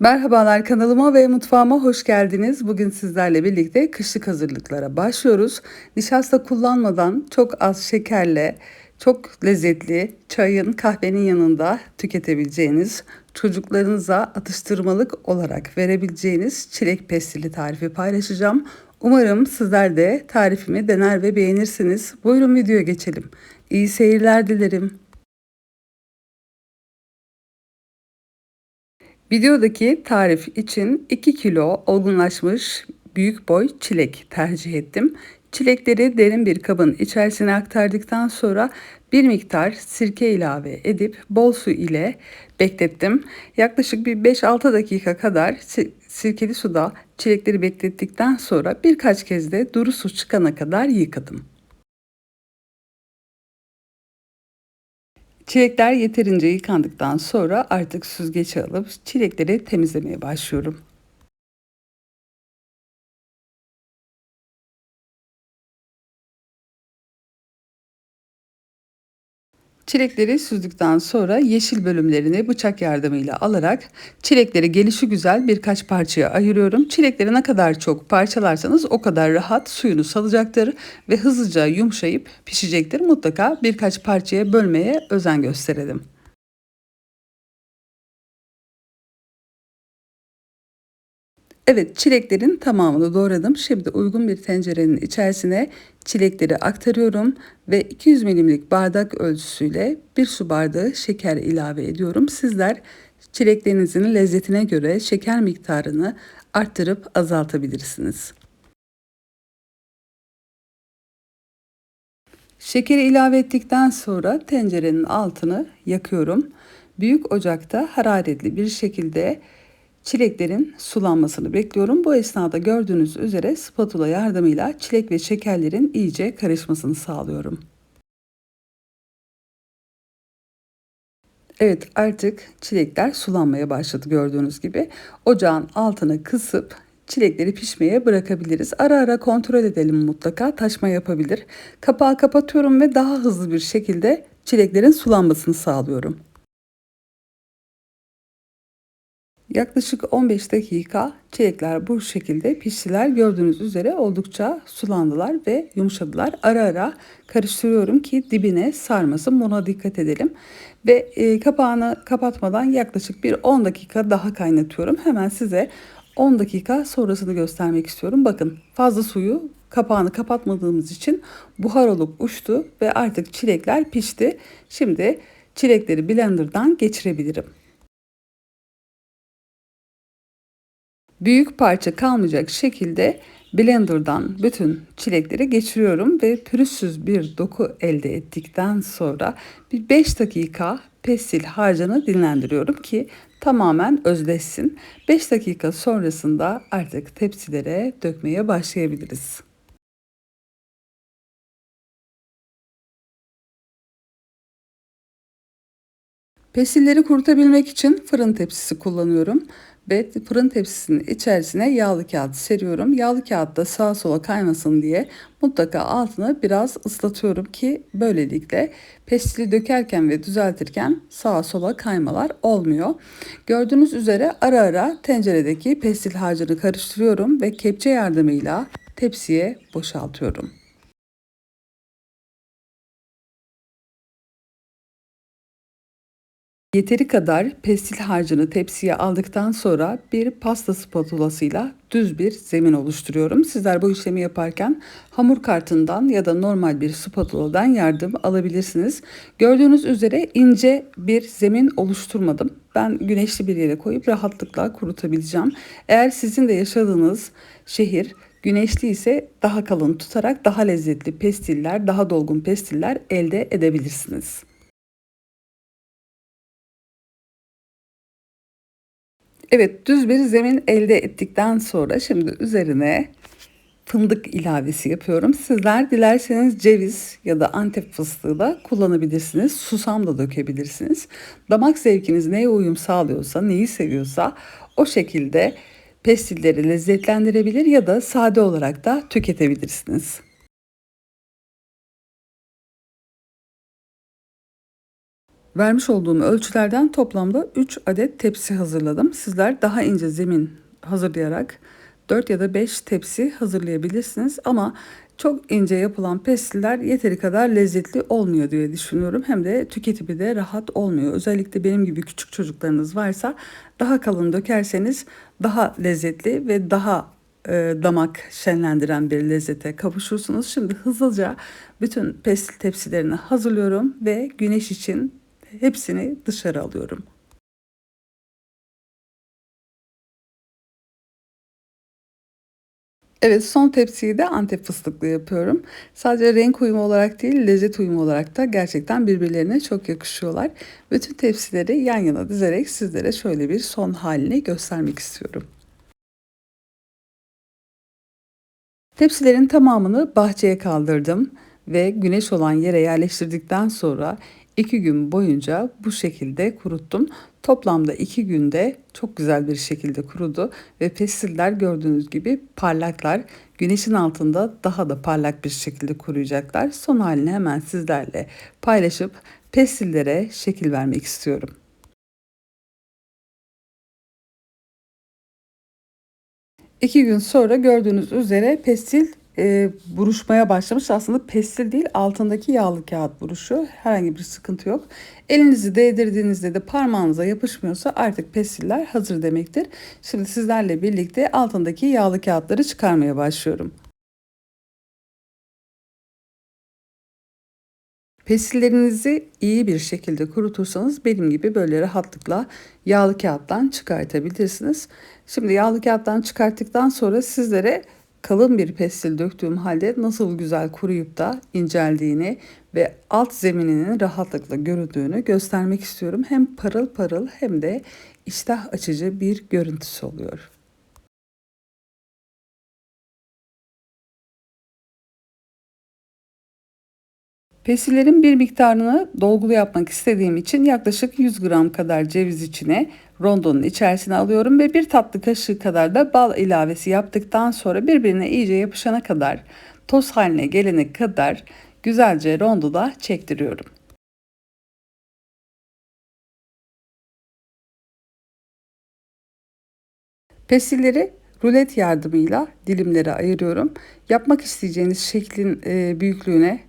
Merhabalar kanalıma ve mutfağıma hoş geldiniz. Bugün sizlerle birlikte kışlık hazırlıklara başlıyoruz. Nişasta kullanmadan çok az şekerle çok lezzetli çayın kahvenin yanında tüketebileceğiniz çocuklarınıza atıştırmalık olarak verebileceğiniz çilek pestili tarifi paylaşacağım. Umarım sizler de tarifimi dener ve beğenirsiniz. Buyurun videoya geçelim. İyi seyirler dilerim. Videodaki tarif için 2 kilo olgunlaşmış büyük boy çilek tercih ettim. Çilekleri derin bir kabın içerisine aktardıktan sonra bir miktar sirke ilave edip bol su ile beklettim. Yaklaşık bir 5-6 dakika kadar sirkeli suda çilekleri beklettikten sonra birkaç kez de duru su çıkana kadar yıkadım. Çilekler yeterince yıkandıktan sonra artık süzgece alıp çilekleri temizlemeye başlıyorum. Çilekleri süzdükten sonra yeşil bölümlerini bıçak yardımıyla alarak çilekleri gelişi güzel birkaç parçaya ayırıyorum. Çilekleri ne kadar çok parçalarsanız o kadar rahat suyunu salacaktır ve hızlıca yumuşayıp pişecektir. Mutlaka birkaç parçaya bölmeye özen gösterelim. Evet çileklerin tamamını doğradım. Şimdi uygun bir tencerenin içerisine çilekleri aktarıyorum ve 200 milimlik bardak ölçüsüyle bir su bardağı şeker ilave ediyorum. Sizler çileklerinizin lezzetine göre şeker miktarını arttırıp azaltabilirsiniz. Şekeri ilave ettikten sonra tencerenin altını yakıyorum. Büyük ocakta hararetli bir şekilde Çileklerin sulanmasını bekliyorum. Bu esnada gördüğünüz üzere spatula yardımıyla çilek ve şekerlerin iyice karışmasını sağlıyorum. Evet artık çilekler sulanmaya başladı gördüğünüz gibi. Ocağın altını kısıp çilekleri pişmeye bırakabiliriz. Ara ara kontrol edelim mutlaka taşma yapabilir. Kapağı kapatıyorum ve daha hızlı bir şekilde çileklerin sulanmasını sağlıyorum. Yaklaşık 15 dakika çilekler bu şekilde piştiler. Gördüğünüz üzere oldukça sulandılar ve yumuşadılar. Ara ara karıştırıyorum ki dibine sarmasın. Buna dikkat edelim. Ve e, kapağını kapatmadan yaklaşık bir 10 dakika daha kaynatıyorum. Hemen size 10 dakika sonrasını göstermek istiyorum. Bakın fazla suyu kapağını kapatmadığımız için buhar olup uçtu ve artık çilekler pişti. Şimdi çilekleri blenderdan geçirebilirim. Büyük parça kalmayacak şekilde blenderdan bütün çilekleri geçiriyorum ve pürüzsüz bir doku elde ettikten sonra bir 5 dakika pestil harcını dinlendiriyorum ki tamamen özleşsin. 5 dakika sonrasında artık tepsilere dökmeye başlayabiliriz. Pestilleri kurutabilmek için fırın tepsisi kullanıyorum ve fırın tepsisinin içerisine yağlı kağıt seriyorum. Yağlı kağıt da sağa sola kaymasın diye mutlaka altını biraz ıslatıyorum ki böylelikle pestili dökerken ve düzeltirken sağa sola kaymalar olmuyor. Gördüğünüz üzere ara ara tenceredeki pestil harcını karıştırıyorum ve kepçe yardımıyla tepsiye boşaltıyorum. Yeteri kadar pestil harcını tepsiye aldıktan sonra bir pasta spatulasıyla düz bir zemin oluşturuyorum. Sizler bu işlemi yaparken hamur kartından ya da normal bir spatuladan yardım alabilirsiniz. Gördüğünüz üzere ince bir zemin oluşturmadım. Ben güneşli bir yere koyup rahatlıkla kurutabileceğim. Eğer sizin de yaşadığınız şehir güneşli ise daha kalın tutarak daha lezzetli pestiller, daha dolgun pestiller elde edebilirsiniz. Evet düz bir zemin elde ettikten sonra şimdi üzerine fındık ilavesi yapıyorum. Sizler dilerseniz ceviz ya da antep fıstığı da kullanabilirsiniz. Susam da dökebilirsiniz. Damak zevkiniz neye uyum sağlıyorsa, neyi seviyorsa o şekilde pestilleri lezzetlendirebilir ya da sade olarak da tüketebilirsiniz. Vermiş olduğum ölçülerden toplamda 3 adet tepsi hazırladım. Sizler daha ince zemin hazırlayarak 4 ya da 5 tepsi hazırlayabilirsiniz ama çok ince yapılan pestiller yeteri kadar lezzetli olmuyor diye düşünüyorum. Hem de tüketimi de rahat olmuyor. Özellikle benim gibi küçük çocuklarınız varsa daha kalın dökerseniz daha lezzetli ve daha e, damak şenlendiren bir lezzete kavuşursunuz. Şimdi hızlıca bütün pestil tepsilerini hazırlıyorum ve güneş için hepsini dışarı alıyorum. Evet son tepsiyi de antep fıstıklı yapıyorum. Sadece renk uyumu olarak değil lezzet uyumu olarak da gerçekten birbirlerine çok yakışıyorlar. Bütün tepsileri yan yana dizerek sizlere şöyle bir son halini göstermek istiyorum. Tepsilerin tamamını bahçeye kaldırdım ve güneş olan yere yerleştirdikten sonra iki gün boyunca bu şekilde kuruttum. Toplamda iki günde çok güzel bir şekilde kurudu ve pestiller gördüğünüz gibi parlaklar. Güneşin altında daha da parlak bir şekilde kuruyacaklar. Son halini hemen sizlerle paylaşıp pestillere şekil vermek istiyorum. İki gün sonra gördüğünüz üzere pestil e, buruşmaya başlamış. Aslında pestil değil altındaki yağlı kağıt buruşuyor. Herhangi bir sıkıntı yok. Elinizi değdirdiğinizde de parmağınıza yapışmıyorsa artık pestiller hazır demektir. Şimdi sizlerle birlikte altındaki yağlı kağıtları çıkarmaya başlıyorum. Pestillerinizi iyi bir şekilde kurutursanız benim gibi böyle rahatlıkla yağlı kağıttan çıkartabilirsiniz. Şimdi yağlı kağıttan çıkarttıktan sonra sizlere kalın bir pestil döktüğüm halde nasıl güzel kuruyup da inceldiğini ve alt zemininin rahatlıkla göründüğünü göstermek istiyorum. Hem parıl parıl hem de iştah açıcı bir görüntüsü oluyor. Pestillerin bir miktarını dolgulu yapmak istediğim için yaklaşık 100 gram kadar ceviz içine rondonun içerisine alıyorum ve bir tatlı kaşığı kadar da bal ilavesi yaptıktan sonra birbirine iyice yapışana kadar toz haline gelene kadar güzelce rondoda çektiriyorum. Pestilleri rulet yardımıyla dilimlere ayırıyorum. Yapmak isteyeceğiniz şeklin e, büyüklüğüne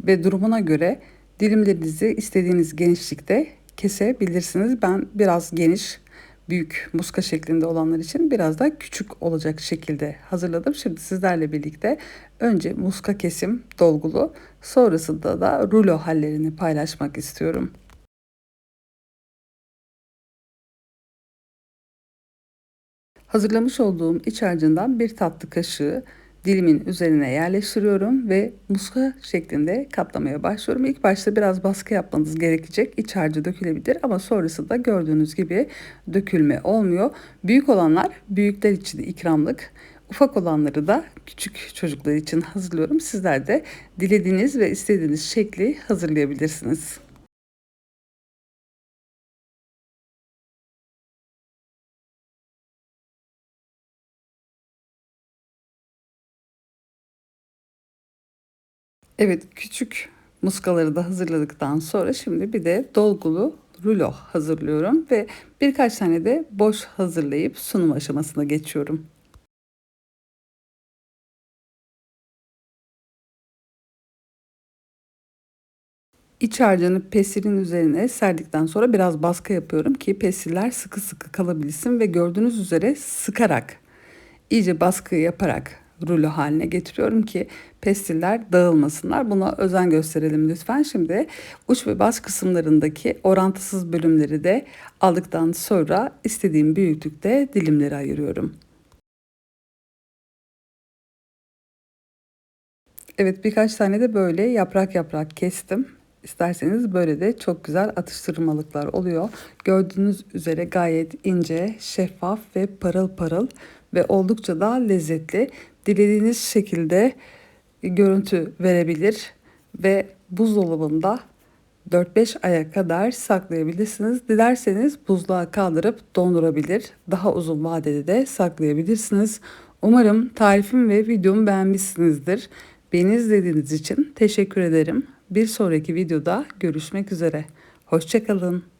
ve durumuna göre dilimlerinizi istediğiniz genişlikte kesebilirsiniz. Ben biraz geniş, büyük muska şeklinde olanlar için biraz da küçük olacak şekilde hazırladım. Şimdi sizlerle birlikte önce muska kesim dolgulu, sonrasında da rulo hallerini paylaşmak istiyorum. Hazırlamış olduğum iç harcından bir tatlı kaşığı dilimin üzerine yerleştiriyorum ve muska şeklinde katlamaya başlıyorum. İlk başta biraz baskı yapmanız gerekecek. İç harcı dökülebilir ama sonrasında gördüğünüz gibi dökülme olmuyor. Büyük olanlar büyükler için ikramlık. Ufak olanları da küçük çocuklar için hazırlıyorum. Sizler de dilediğiniz ve istediğiniz şekli hazırlayabilirsiniz. Evet, küçük muskaları da hazırladıktan sonra şimdi bir de dolgulu rulo hazırlıyorum ve birkaç tane de boş hazırlayıp sunum aşamasına geçiyorum. İç harcını pestilin üzerine serdikten sonra biraz baskı yapıyorum ki pestiller sıkı sıkı kalabilsin ve gördüğünüz üzere sıkarak, iyice baskı yaparak rulo haline getiriyorum ki pestiller dağılmasınlar. Buna özen gösterelim lütfen. Şimdi uç ve baş kısımlarındaki orantısız bölümleri de aldıktan sonra istediğim büyüklükte dilimleri ayırıyorum. Evet birkaç tane de böyle yaprak yaprak kestim. İsterseniz böyle de çok güzel atıştırmalıklar oluyor. Gördüğünüz üzere gayet ince, şeffaf ve parıl parıl ve oldukça da lezzetli. Dilediğiniz şekilde görüntü verebilir ve buzdolabında 4-5 aya kadar saklayabilirsiniz. Dilerseniz buzluğa kaldırıp dondurabilir. Daha uzun vadede de saklayabilirsiniz. Umarım tarifim ve videomu beğenmişsinizdir. Beni izlediğiniz için teşekkür ederim. Bir sonraki videoda görüşmek üzere. Hoşçakalın.